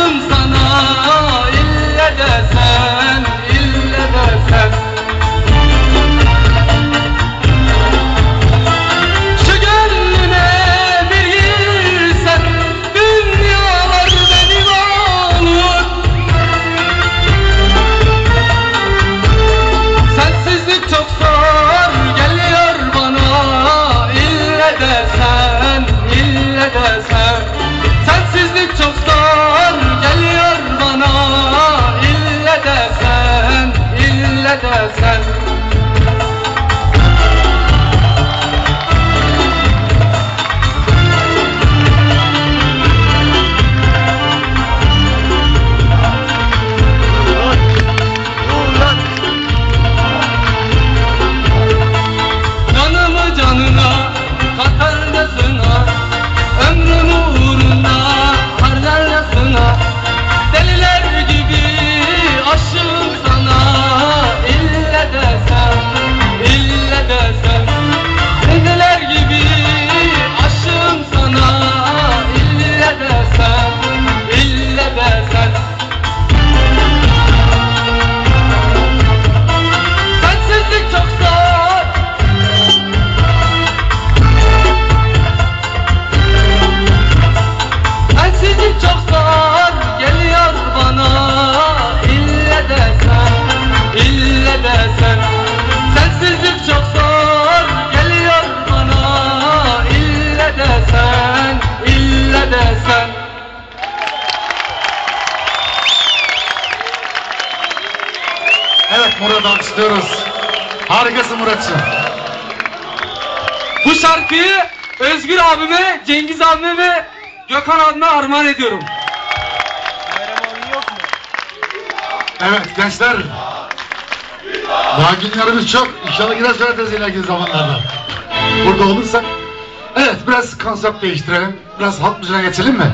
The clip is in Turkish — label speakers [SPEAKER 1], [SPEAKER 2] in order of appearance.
[SPEAKER 1] lazım sana ille de sen, ille de sen. Şu gönlüne bir girsen dünyalar benim olur Sensizlik çok zor geliyor bana ille de sen, ille de sen. Sensizlik çok zor
[SPEAKER 2] Evet Murat alkışlıyoruz. Harikasın Murat'cığım.
[SPEAKER 1] Bu şarkıyı Özgür abime, Cengiz abime ve Gökhan abime armağan ediyorum.
[SPEAKER 2] Evet gençler. Daha günlerimiz çok. İnşallah yine söyleriz ileriki zamanlarda. Burada olursak. Evet biraz konsept değiştirelim. Biraz halk müziğine geçelim mi?